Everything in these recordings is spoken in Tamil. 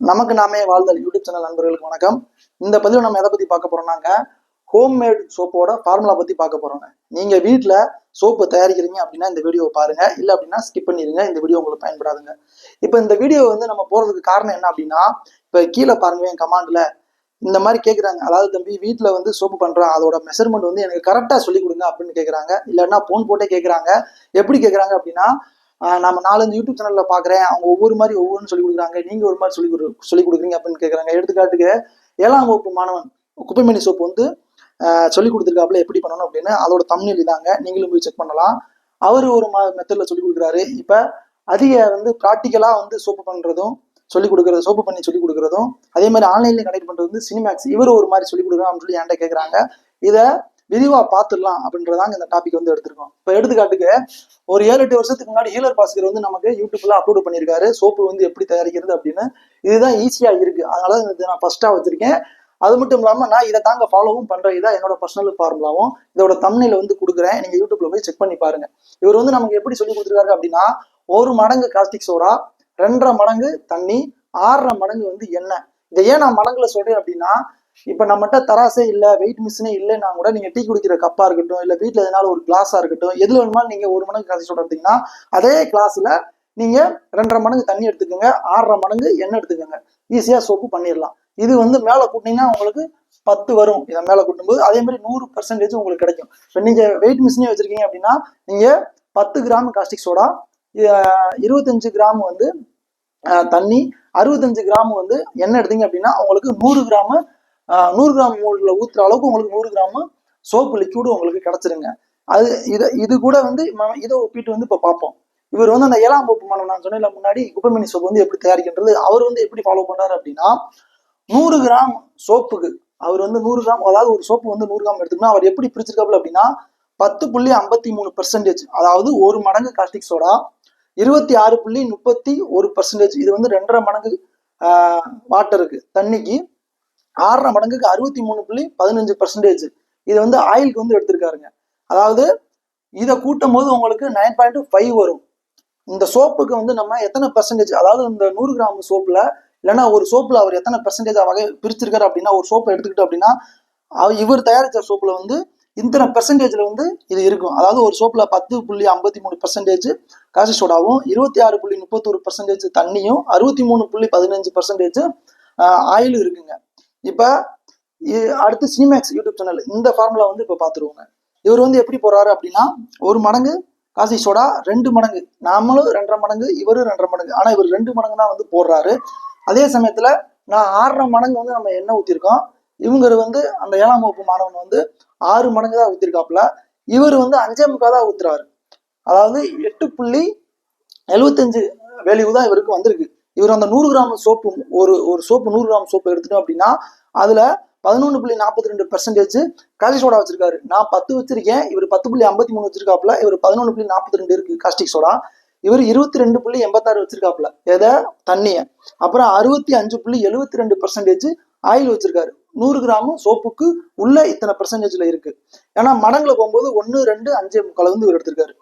நமக்கு நாமே வாழ்தல் யூடியூப் சேனல் நண்பர்களுக்கு வணக்கம். இந்த பதிவு நம்ம எதை பத்தி பார்க்க போறோம்னாங்க ஹோம்மேட் சோப்போட ஃபார்முலா பத்தி பார்க்க போறோங்க. நீங்க வீட்டில் சோப்பு தயாரிக்கிறீங்க அப்படின்னா இந்த வீடியோவை பாருங்க. இல்லை அப்படின்னா ஸ்கிப் பண்ணிடுங்க இந்த வீடியோ உங்களுக்கு பயன்படாதுங்க. இப்போ இந்த வீடியோ வந்து நம்ம போறதுக்கு காரணம் என்ன அப்படின்னா இப்போ கீழே பாருங்க என் கமாண்ட்ல இந்த மாதிரி கேட்குறாங்க அதாவது தம்பி வீட்டில் வந்து சோப்பு பண்ணுறேன் அதோட மெஷர்மெண்ட் வந்து எனக்கு கரெக்டாக சொல்லி கொடுங்க அப்படின்னு கேட்குறாங்க இல்லைன்னா ஃபோன் போட்டே கேட்குறாங்க எப்படி கேட்குறாங்க அப்படின்னா நம்ம நாலஞ்சு யூடியூப் சேனலில் பார்க்குறேன் அவங்க ஒவ்வொரு மாதிரி ஒவ்வொன்று சொல்லி கொடுக்குறாங்க. நீங்கள் ஒரு மாதிரி சொல்லி கொடு சொல்லி கொடுக்குறீங்க அப்படின்னு கேட்குறாங்க எடுத்துக்காட்டுக்கு ஏழாம் வகுப்பு மாணவன் குப்பைமணி சோப்பு வந்து சொல்லி கொடுத்துருக்காப்புல எப்படி பண்ணணும் அப்படின்னு அதோட தமிழ் இதாங்க. நீங்களும் போய் செக் பண்ணலாம். அவர் ஒரு மெத்தடில் சொல்லி கொடுக்குறாரு. இப்போ அதிக வந்து ப்ராக்டிக்கலாக வந்து சோப்பு பண்ணுறதும் சொல்லி கொடுக்குறது சோப்பு பண்ணி சொல்லி கொடுக்குறதும் அதே மாதிரி ஆன்லைன்ல கனெக்ட் பண்றது வந்து சினிமேக்ஸ் இவர் ஒரு மாதிரி சொல்லி கொடுக்குறான்னு சொல்லி என்கிட்ட கேட்குறாங்க இதை விரிவாக பார்த்துடலாம் அப்படின்றதாங்க இந்த டாபிக் வந்து எடுத்திருக்கோம். இப்போ எடுத்துக்காட்டுக்கு ஒரு ஏழு எட்டு வருஷத்துக்கு முன்னாடி ஹீலர் பாஸ்கர் வந்து நமக்கு யூடியூப்ல அப்லோட் பண்ணியிருக்காரு. சோப்பு வந்து எப்படி தயாரிக்கிறது அப்படின்னு. இதுதான் ஈஸியாக இருக்கு. அதனால இதை நான் ஃபர்ஸ்ட்டாக வச்சிருக்கேன். அது மட்டும் இல்லாமல் நான் இதை தாங்க ஃபாலோவும் பண்ணுறேன் இதான் என்னோட பர்சனல் ஃபார்முலாவும் இதோட தமிழில் வந்து கொடுக்குறேன். நீங்கள் யூடியூப்ல போய் செக் பண்ணி பாருங்க. இவர் வந்து நமக்கு எப்படி சொல்லி கொடுத்துருக்காரு அப்படின்னா ஒரு மடங்கு காஸ்டிக் சோடா ரெண்டரை மடங்கு தண்ணி ஆறரை மடங்கு வந்து எண்ணெய். இதை ஏன் நான் மடங்குல சொல்றேன் அப்படின்னா இப்போ நம்மகிட்ட தராசே இல்லை வெயிட் மிஷினே இல்லைன்னா கூட நீங்கள் டீ குடிக்கிற கப்பாக இருக்கட்டும் இல்லை வீட்டில் எதனால ஒரு கிளாஸாக இருக்கட்டும் எது வேணுமாலும் நீங்கள் ஒரு மணிக்கு காசு சொல்கிறீங்கன்னா அதே கிளாஸில் நீங்கள் ரெண்டரை மடங்கு தண்ணி எடுத்துக்கோங்க ஆறரை மடங்கு எண்ணெய் எடுத்துக்கோங்க. ஈஸியாக சோப்பு பண்ணிடலாம். இது வந்து மேலே கூட்டினீங்கன்னா உங்களுக்கு பத்து வரும். இதை மேலே கூட்டும்போது அதே மாதிரி நூறு பர்சன்டேஜ் உங்களுக்கு கிடைக்கும். இப்போ நீங்கள் வெயிட் மிஷினே வச்சுருக்கீங்க அப்படின்னா நீங்கள் பத்து கிராம் காஸ்டிக் சோடா இருபத்தஞ்சு கிராம் வந்து தண்ணி அறுபத்தஞ்சு கிராம் வந்து எண்ணெய் எடுத்தீங்க அப்படின்னா உங்களுக்கு நூறு கிராம் நூறு கிராம் மோல்டில் ஊற்றுற அளவுக்கு உங்களுக்கு நூறு கிராம் சோப்பு லிக்யூடு உங்களுக்கு கிடச்சிருங்க. அது இதை இது கூட வந்து இதை ஒப்பிட்டு வந்து இப்போ பார்ப்போம். இவர் வந்து அந்த ஏழாம் வகுப்பு மாணவன் நான் சொன்னேன்ல முன்னாடி குப்பமினி சோப்பு வந்து எப்படி தயாரிக்கின்றது அவர் வந்து எப்படி ஃபாலோ பண்ணார் அப்படின்னா நூறு கிராம் சோப்புக்கு அவர் வந்து நூறு கிராம் அதாவது ஒரு சோப்பு வந்து நூறு கிராம் எடுத்துக்கணும் அவர் எப்படி பிரிச்சிருக்காப்புல அப்படின்னா பத்து புள்ளி ஐம்பத்தி மூணு பெர்சன்டேஜ் அதாவது ஒரு மடங்கு காஸ்டிக் சோடா இருபத்தி ஆறு புள்ளி முப்பத்தி ஒரு பர்சன்டேஜ் இது வந்து ரெண்டரை மடங்கு வாட்டருக்கு தண்ணிக்கு ஆறரை மடங்குக்கு அறுபத்தி மூணு புள்ளி பதினஞ்சு பர்சன்டேஜ் இது வந்து ஆயிலுக்கு வந்து எடுத்திருக்காருங்க. அதாவது இதை கூட்டும் போது உங்களுக்கு நைன் பாயிண்ட் ஃபைவ் வரும். இந்த சோப்புக்கு வந்து நம்ம எத்தனை பர்சன்டேஜ் அதாவது இந்த நூறு கிராம் சோப்பில் இல்லைன்னா ஒரு சோப்பில் அவர் எத்தனை பர்சன்டேஜ் வகை பிரிச்சிருக்காரு அப்படின்னா ஒரு சோப்பை எடுத்துக்கிட்டோம் அப்படின்னா இவர் தயாரித்த சோப்பில் வந்து இத்தனை பர்சன்டேஜில் வந்து இது இருக்கும். அதாவது ஒரு சோப்பில் பத்து புள்ளி ஐம்பத்தி மூணு பர்சன்டேஜ் காசி சோடாவும் இருபத்தி ஆறு புள்ளி முப்பத்தொரு பர்சன்டேஜ் தண்ணியும் அறுபத்தி மூணு புள்ளி பதினஞ்சு பர்சன்டேஜ் ஆயிலும் இருக்குங்க. இப்போ அடுத்து சினிமேக்ஸ் யூடியூப் சேனல் இந்த ஃபார்முலா வந்து இப்போ பார்த்துருவோங்க இவர் வந்து எப்படி போகிறாரு அப்படின்னா ஒரு மடங்கு காசி சோடா ரெண்டு மடங்கு. நாமளும் ரெண்டரை மடங்கு இவரும் ரெண்டரை மடங்கு. ஆனால் இவர் ரெண்டு மடங்கு தான் வந்து போடுறாரு. அதே சமயத்தில் நான் ஆறரை மடங்கு வந்து நம்ம எண்ணெய் ஊற்றிருக்கோம் இவங்க வந்து அந்த ஏழாம் வகுப்பு மாணவன் வந்து ஆறு மடங்கு தான் ஊற்றிருக்காப்புல இவர் வந்து அஞ்சே முக்கால் தான் ஊத்துறாரு. அதாவது எட்டு புள்ளி எழுபத்தஞ்சு வேல்யூ தான் இவருக்கு வந்திருக்கு. இவர் அந்த நூறு கிராம் சோப்பு ஒரு ஒரு சோப்பு நூறு கிராம் சோப்பு எடுத்துட்டோம் அப்படின்னா அதுல பதினொன்று புள்ளி நாற்பத்தி ரெண்டு பெர்சன்டேஜ் காஸ்டிக் சோடா வச்சிருக்காரு. நான் பத்து வச்சிருக்கேன் இவர் பத்து புள்ளி ஐம்பத்தி மூணு வச்சிருக்காப்புல இவர் பதினொன்று புள்ளி நாற்பத்தி ரெண்டு இருக்கு காஸ்டிக் சோடா இவர் இருபத்தி ரெண்டு புள்ளி எண்பத்தாறு வச்சிருக்காப்புல எதை? தண்ணிய. அப்புறம் அறுபத்தி அஞ்சு புள்ளி எழுபத்தி ரெண்டு பெர்சன்டேஜ் ஆயில் வச்சிருக்காரு. நூறு கிராம் சோப்புக்கு உள்ள இத்தனை பெர்சன்டேஜ்ல இருக்கு. ஏன்னா மடங்குல போகும்போது ஒன்று ரெண்டு அஞ்சே முக்கால் வந்து இவர் எடுத்திருக்காரு.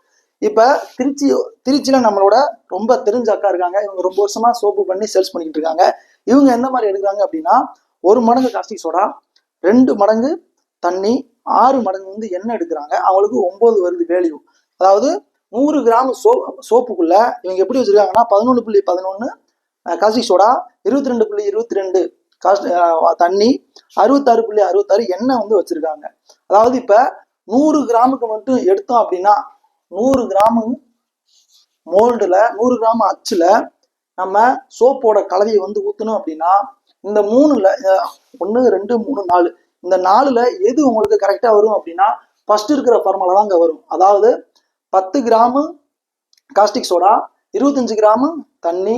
இப்ப திருச்சி திருச்சியில நம்மளோட ரொம்ப தெரிஞ்ச அக்கா இருக்காங்க. இவங்க ரொம்ப வருஷமா சோப்பு பண்ணி சேல்ஸ் பண்ணிக்கிட்டு இருக்காங்க. இவங்க எந்த மாதிரி எடுக்கிறாங்க அப்படின்னா ஒரு மடங்கு காஸ்டிக் சோடா ரெண்டு மடங்கு தண்ணி ஆறு மடங்கு வந்து எண்ணெய் எடுக்கிறாங்க. அவங்களுக்கு ஒன்பது வருது வேல்யூ அதாவது நூறு கிராம் சோ சோப்புக்குள்ள இவங்க எப்படி வச்சிருக்காங்கன்னா பதினொன்று புள்ளி பதினொன்று காஸ்டிக் சோடா இருபத்தி ரெண்டு புள்ளி இருபத்தி ரெண்டு காஸ்ட் தண்ணி அறுபத்தாறு புள்ளி அறுபத்தாறு எண்ணெய் வந்து வச்சிருக்காங்க. அதாவது இப்ப நூறு கிராமுக்கு மட்டும் எடுத்தோம் அப்படின்னா நூறு கிராமு மோல்டில் நூறு கிராம் அச்சில் நம்ம சோப்போட கலவையை வந்து ஊற்றணும் அப்படின்னா இந்த மூணுல ஒன்று ரெண்டு மூணு நாலு இந்த நாலில் எது உங்களுக்கு கரெக்டாக வரும் அப்படின்னா ஃபர்ஸ்ட் இருக்கிற ஃபார்முலா அங்கே வரும். அதாவது பத்து கிராமு காஸ்டிக் சோடா இருபத்தஞ்சு கிராமு தண்ணி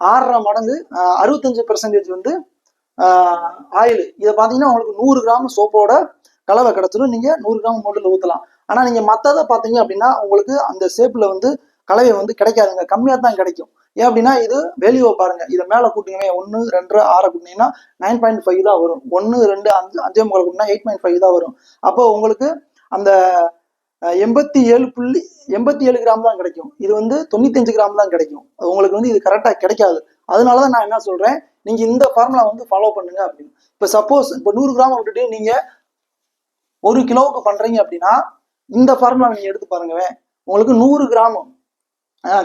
ஆறரை மடங்கு அறுபத்தஞ்சு பெர்சன்டேஜ் வந்து ஆயில் இதை பார்த்தீங்கன்னா உங்களுக்கு நூறு கிராம் சோப்போட கலவை கிடச்சிடும். நீங்கள் நூறு கிராம் மோட்டில் ஊற்றலாம் ஆனால் நீங்கள் மற்றதை பார்த்தீங்க அப்படின்னா உங்களுக்கு அந்த ஷேப்பில் வந்து கலவை வந்து கிடைக்காதுங்க. கம்மியாக தான் கிடைக்கும். ஏன் அப்படின்னா இது வேல்யூவை பாருங்க. இதை மேலே கூட்டிங்கமே ஒன்று ரெண்டு ஆறை கூட்டினீங்கன்னா நைன் பாயிண்ட் ஃபைவ் தான் வரும். ஒன்று ரெண்டு அஞ்சு அஞ்சே முக்கால் கூட்டினா எயிட் பாயிண்ட் ஃபைவ் தான் வரும். அப்போ உங்களுக்கு அந்த எண்பத்தி ஏழு புள்ளி எண்பத்தி ஏழு கிராம் தான் கிடைக்கும். இது வந்து தொண்ணூத்தஞ்சு கிராம் தான் கிடைக்கும். அது உங்களுக்கு வந்து இது கரெக்டாக கிடைக்காது. அதனால தான் நான் என்ன சொல்கிறேன் நீங்கள் இந்த ஃபார்முலா வந்து ஃபாலோ பண்ணுங்க அப்படின்னு. இப்போ சப்போஸ் இப்போ நூறு கிராம் விட்டுட்டு நீங்கள் ஒரு கிலோவுக்கு பண்ணுறீங்க அப்படின்னா இந்த ஃபார்முலா நீங்க எடுத்து பாருங்க. உங்களுக்கு நூறு கிராம்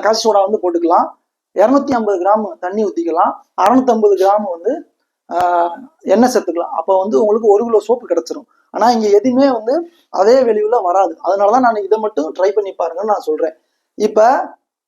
காசி சோடா வந்து போட்டுக்கலாம். இரநூத்தி ஐம்பது கிராம் தண்ணி ஊற்றிக்கலாம் அறுநூத்தம்பது கிராம் வந்து எண்ணெய் சேர்த்துக்கலாம். அப்போ வந்து உங்களுக்கு ஒரு கிலோ சோப்பு கிடச்சிரும். ஆனால் இங்கே எதுவுமே வந்து அதே வெளியில் வராது. அதனால தான் நான் இதை மட்டும் ட்ரை பண்ணி பாருங்கன்னு நான் சொல்கிறேன் இப்போ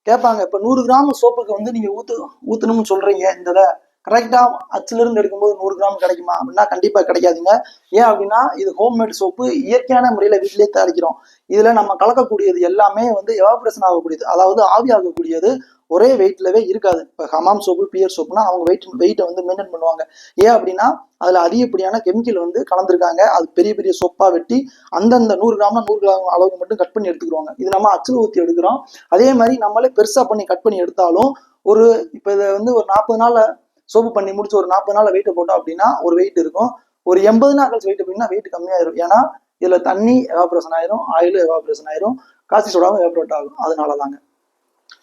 கேட்பாங்க இப்போ நூறு கிராம் சோப்புக்கு வந்து நீங்கள் ஊற்று ஊற்றணும்னு சொல்கிறீங்க இந்த இதை கரெக்டாக அச்சிலிருந்து எடுக்கும்போது நூறு கிராம் கிடைக்குமா? அப்படின்னா கண்டிப்பாக கிடைக்காதுங்க. ஏன் அப்படின்னா இது ஹோம்மேட் சோப்பு இயற்கையான முறையில் வீட்டிலேயே தயாரிக்கிறோம். இதில் நம்ம கலக்கக்கூடியது எல்லாமே வந்து எவாபரேஷன் ஆகக்கூடியது அதாவது ஆவியாகக்கூடியது ஒரே வெயிட்லவே இருக்காது. இப்போ ஹமாம் சோப்பு பியர் சோப்புனா அவங்க வெயிட் வெயிட்டை வந்து மெயின்டைன் பண்ணுவாங்க. ஏன் அப்படின்னா அதில் அதிகப்படியான கெமிக்கல் வந்து கலந்துருக்காங்க. அது பெரிய பெரிய சோப்பாக வெட்டி அந்தந்த நூறு கிராம்னா நூறு கிராம் அளவுக்கு மட்டும் கட் பண்ணி எடுத்துக்கிடுவாங்க. இது நம்ம அச்சில் ஊற்றி எடுக்கிறோம். அதே மாதிரி நம்மளே பெருசாக பண்ணி கட் பண்ணி எடுத்தாலும் ஒரு இப்போ இதை வந்து ஒரு நாற்பது நாளில் சோப்பு பண்ணி முடிச்சு ஒரு நாற்பது நாள் வெயிட்டை போட்டோம் அப்படின்னா ஒரு வெயிட் இருக்கும். ஒரு எண்பது நாள் கழிச்சு வெயிட் அப்படின்னா வெயிட் கம்மியாயிரும். ஏன்னா இதில் தண்ணி எவாபரேஷன் ஆயிரும் ஆயிலும் எவாபரேஷன் ஆயிரும் காசி சோடாவும் எவாபரேட் ஆகும். அதனால தாங்க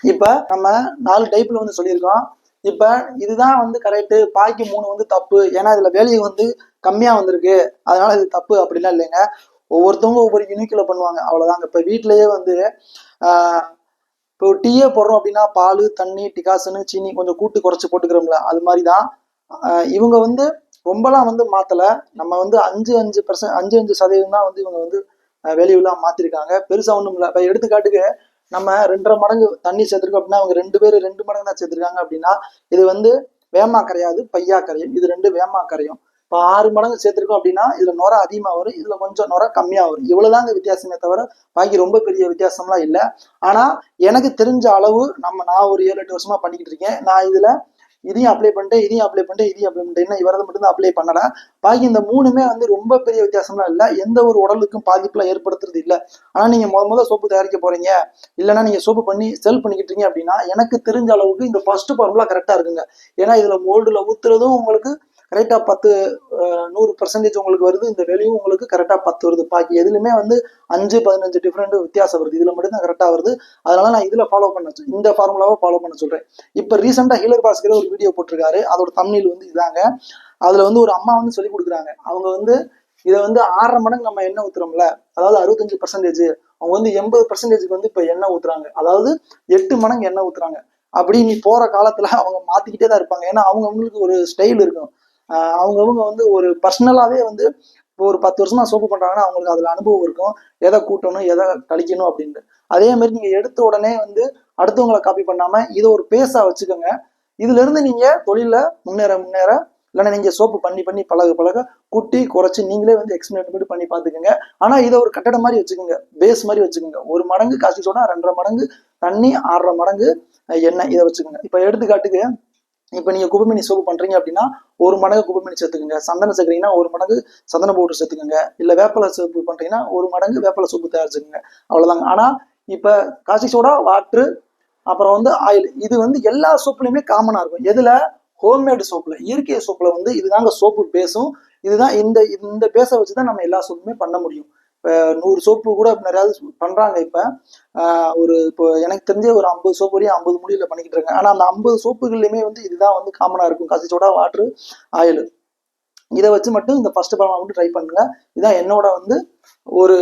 இப்போ நம்ம நாலு டைப்ல வந்து சொல்லியிருக்கோம். இப்போ இதுதான் வந்து கரெக்டு பாக்கி மூணு வந்து தப்பு. ஏன்னா இதுல வேலையை வந்து கம்மியா வந்திருக்கு. அதனால இது தப்பு அப்படிலாம் இல்லைங்க. ஒவ்வொருத்தவங்க ஒவ்வொரு யூனிக்கில் பண்ணுவாங்க. அவ்வளோதாங்க இப்போ வீட்டிலேயே வந்து ஆஹ், இப்போ டீயே போடுறோம் அப்படின்னா பால் தண்ணி டிகாசனு சீனி கொஞ்சம் கூட்டு குறைச்சி போட்டுக்கிறோம்ல அது மாதிரி தான் இவங்க வந்து ரொம்பலாம் வந்து மாற்றலை நம்ம வந்து அஞ்சு அஞ்சு பர்சன்ட் அஞ்சு அஞ்சு சதவீதம் தான் வந்து இவங்க வந்து வேல்யூலாம் மாற்றிருக்காங்க பெருசாக ஒன்றும் இல்லை. இப்போ எடுத்துக்காட்டுக்கு நம்ம ரெண்டரை மடங்கு தண்ணி சேர்த்துருக்கோம் அப்படின்னா அவங்க ரெண்டு பேர் ரெண்டு மடங்கு தான் சேர்த்துருக்காங்க அப்படின்னா இது வந்து வேமா கரையாது பையா கரையும் இது ரெண்டு வேமா கரையும் இப்போ ஆறு மடங்கு சேர்த்துருக்கோம் அப்படின்னா இதில் நுர அதிகமாக வரும் இதில் கொஞ்சம் நுர கம்மியாக வரும். இவ்வளோதாங்க வித்தியாசமே தவிர பாக்கி ரொம்ப பெரிய வித்தியாசம்லாம் இல்லை. ஆனால் எனக்கு தெரிஞ்ச அளவு நம்ம நான் ஒரு ஏழு எட்டு வருஷமாக பண்ணிக்கிட்டு இருக்கேன். நான் இதில் இதையும் அப்ளை பண்ணிட்டேன் இதையும் அப்ளை பண்ணிட்டேன் இதையும் அப்ளை பண்ணிட்டேன். இன்னும் இவரது மட்டும்தான் அப்ளை பண்ணல. பாக்கி இந்த மூணுமே வந்து ரொம்ப பெரிய வித்தியாசம்லாம் இல்லை. எந்த ஒரு உடலுக்கும் பாதிப்புலாம் ஏற்படுத்துறது இல்லை. ஆனால் நீங்கள் முத முதல் சோப்பு தயாரிக்க போறீங்க. இல்லைன்னா நீங்கள் சோப்பு பண்ணி செல் பண்ணிக்கிட்டு இருக்கீங்க அப்படின்னா எனக்கு தெரிஞ்ச அளவுக்கு இந்த ஃபர்ஸ்ட் ஃபார்முலா கரெக்டாக இருக்குங்க. ஏன்னா இதில் மோல்டில் ஊத்துறதும் உங்களுக்கு கரெக்டாக பத்து நூறு பர்சன்டேஜ் உங்களுக்கு வருது இந்த வெளியும் உங்களுக்கு கரெக்டாக பத்து வருது. பாக்கி எதுலையுமே வந்து அஞ்சு பதினஞ்சு டிஃப்ரெண்ட் வித்தியாசம் வருது. இதில் மட்டும் தான் கரெக்டாக வருது. அதனால நான் இதில் ஃபாலோ பண்ண இந்த ஃபார்முலாவை ஃபாலோ பண்ண சொல்கிறேன் இப்போ ரீசெண்டாக ஹீலர் பாஸ்கர் ஒரு வீடியோ போட்டிருக்காரு. அதோட தமிழில் வந்து இதாங்க. அதில் வந்து ஒரு அம்மா வந்து சொல்லி கொடுக்குறாங்க. அவங்க வந்து இதை வந்து ஆறரை மடங்கு நம்ம எண்ணெய் ஊத்துறோம்ல. அதாவது அறுபத்தஞ்சு பர்சன்டேஜ் அவங்க வந்து எண்பது பர்சன்டேஜ்க்கு வந்து இப்போ எண்ணெய் ஊத்துறாங்க. அதாவது எட்டு மடங்கு எண்ணெய் ஊத்துறாங்க. அப்படி நீ போற காலத்துல அவங்க மாத்திக்கிட்டே தான் இருப்பாங்க. ஏன்னா அவங்க அவங்களுக்கு ஒரு ஸ்டைல் இருக்கும். அவங்கவுங்க வந்து ஒரு பர்சனலாகவே வந்து இப்போ ஒரு பத்து வருஷமா சோப்பு பண்றாங்கன்னா அவங்களுக்கு அதுல அனுபவம் இருக்கும். எதை கூட்டணும் எதை கழிக்கணும் அப்படின்ட்டு அதே மாதிரி நீங்க எடுத்த உடனே வந்து அடுத்தவங்களை காப்பி பண்ணாம இதை ஒரு பேஸா வச்சுக்கோங்க. இதுல இருந்து நீங்க தொழில முன்னேற முன்னேற இல்லைன்னா நீங்க சோப்பு பண்ணி பண்ணி பழக பழக குட்டி குறைச்சி நீங்களே வந்து எக்ஸ்பிளைன் பண்ணி பார்த்துக்கோங்க. ஆனா இதை ஒரு கட்டடம் மாதிரி வச்சுக்கோங்க. பேஸ் மாதிரி வச்சுக்கோங்க. ஒரு மடங்கு காசி சோடா ரெண்டரை மடங்கு தண்ணி ஆறரை மடங்கு எண்ணெய் இதை வச்சுக்கோங்க. இப்போ எடுத்துக்காட்டுக்கு இப்போ நீங்கள் குப்பைமணி சோப்பு பண்ணுறீங்க அப்படின்னா ஒரு மடங்கு குப்பைமணி சேர்த்துக்கோங்க. சந்தனம் சேர்க்குறீங்கன்னா ஒரு மடங்கு சந்தன பவுடர் சேர்த்துக்கோங்க. இல்லை வேப்பலை சோப்பு பண்ணுறீங்கன்னா ஒரு மடங்கு வேப்பலை சோப்பு தயாரிச்சுக்கோங்க. அவ்வளோதாங்க ஆனால் இப்போ காசி சோடா வாட்ரு அப்புறம் வந்து ஆயில் இது வந்து எல்லா சோப்புலையுமே காமனாக இருக்கும். எதில்? ஹோம்மேடு சோப்பில். இயற்கை சோப்பில் வந்து இதுதாங்க சோப்பு பேசும் இதுதான் இந்த இந்த பேஸை வச்சு தான் நம்ம எல்லா சோப்புமே பண்ண முடியும். இப்போ நூறு சோப்பு கூட நிறையாவது பண்றாங்க இப்ப. ஆஹ் ஒரு இப்போ எனக்கு தெரிஞ்ச ஒரு ஐம்பது சோப்பு வரையும் ஐம்பது முடியல பண்ணிக்கிட்டு இருக்காங்க. ஆனா அந்த ஐம்பது சோப்புகள்லையுமே வந்து இதுதான் வந்து காமனா இருக்கும். கசிச்சோடா சோடா வாட்ரு ஆயில் இதை வச்சு மட்டும் இந்த ஃபர்ஸ்ட் படம் மட்டும் ட்ரை பண்ணுங்க. இதான் என்னோட வந்து ஒரு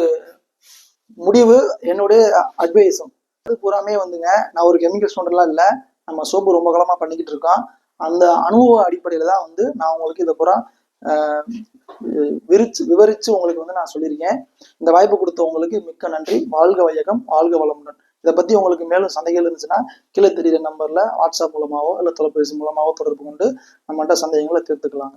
முடிவு என்னுடைய அட்வைஸும் அது பூராமே வந்துங்க நான் ஒரு கெமிக்கல் ஸ்டூடெண்ட்லாம் இல்லை. நம்ம சோப்பு ரொம்ப காலமாக பண்ணிக்கிட்டு இருக்கோம். அந்த அனுபவ அடிப்படையில் தான் வந்து நான் உங்களுக்கு இதை பூரா விரிச்சு விவரிச்சு உங்களுக்கு வந்து நான் சொல்லியிருக்கேன். இந்த வாய்ப்பு கொடுத்த உங்களுக்கு மிக்க நன்றி. வாழ்க வையகம் வாழ்க வளமுடன். இதை பத்தி உங்களுக்கு மேலும் சந்தேகங்கள் இருந்துச்சுன்னா கீழே தெரியுற நம்பர்ல வாட்ஸ்அப் மூலமாவோ இல்லை தொலைபேசி மூலமாவோ தொடர்பு கொண்டு நம்மகிட்ட சந்தேகங்களை தீர்த்துக்கலாங்க.